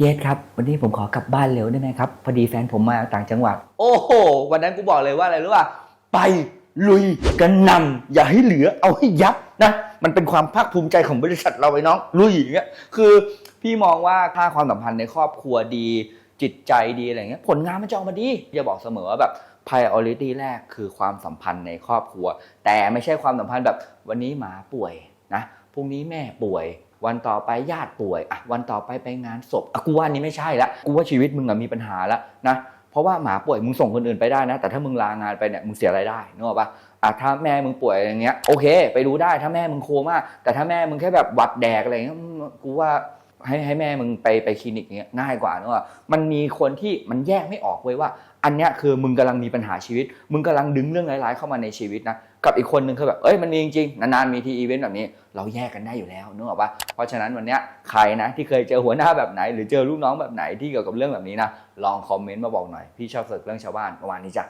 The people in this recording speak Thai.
พี่เอสครับ วันนี้ผมขอกลับบ้านเร็วได้ไหมครับ พอดีแฟนผมมาต่างจังหวัด โอ้โห วันนั้นกูบอกเลยว่าอะไรรู้ป่ะไปลุยกันนำอย่าให้เหลือเอาให้ยับนะมันเป็นความภาคภูมิใจของบริษัทเราไปน้องลุยอย่างเงี้ยคือพี่มองว่าถ้าความสัมพันธ์ในครอบครัวดี จิตใจดีอะไรเงี้ยผลงานมันจะออกมาดีอย่าบอกเสมอว่าแบบ priority แรกคือความสัมพันธ์ในครอบครัว แต่ไม่ใช่ความสัมพันธ์แบบวันนี้หมาป่วยนะพรุ่งนี้แม่ป่วย วันต่อไปญาติป่วยอะวันต่อไปไปงานศพอะกูว่านี้ไม่ใช่ละกูว่าชีวิตมึงอะมีปัญหาละนะเพราะว่าหมาป่วยมึงส่งคนอื่นไปได้นะ แต่ถ้ามึงลางานไปเนี่ยมึงเสียรายได้นึกออกปะอะถ้าแม่มึงป่วยอย่างเงี้ยโอเค ไปดูได้ถ้าแม่มึงโคม่าแต่ถ้าแม่มึงแค่แบบหวัดแดกอะไรเงี้ยกูว่า ให้ให้แม่มึงไปไปคลินิกเงี้ยง่ายกว่าเนึกว่ามันมีคนที่มันแยกไม่ออกเว้ยว่า อันเนี้ยคือมึงกำลังมีปัญหาชีวิต มึงกำลังดึงเรื่องร้ายๆเข้ามาในชีวิตนะกับอีกคนนึงคือแบบเอ้ยมันมีจริงๆนานๆมีทีอีเวนต์แบบนี้ เราแยกกันได้อยู่แล้วนึกออกปะเพราะฉะนั้นวันเนี้ยใครนะที่เคยเจอหัวหน้าแบบไหน หรือเจอลูกน้องแบบไหนที่เกี่ยวกับเรื่องแบบนี้นะลองคอมเมนต์มาบอกหน่อยพี่ชอบเสิร์ฟเรื่องชาวบ้านประมาณนี้จ้ะ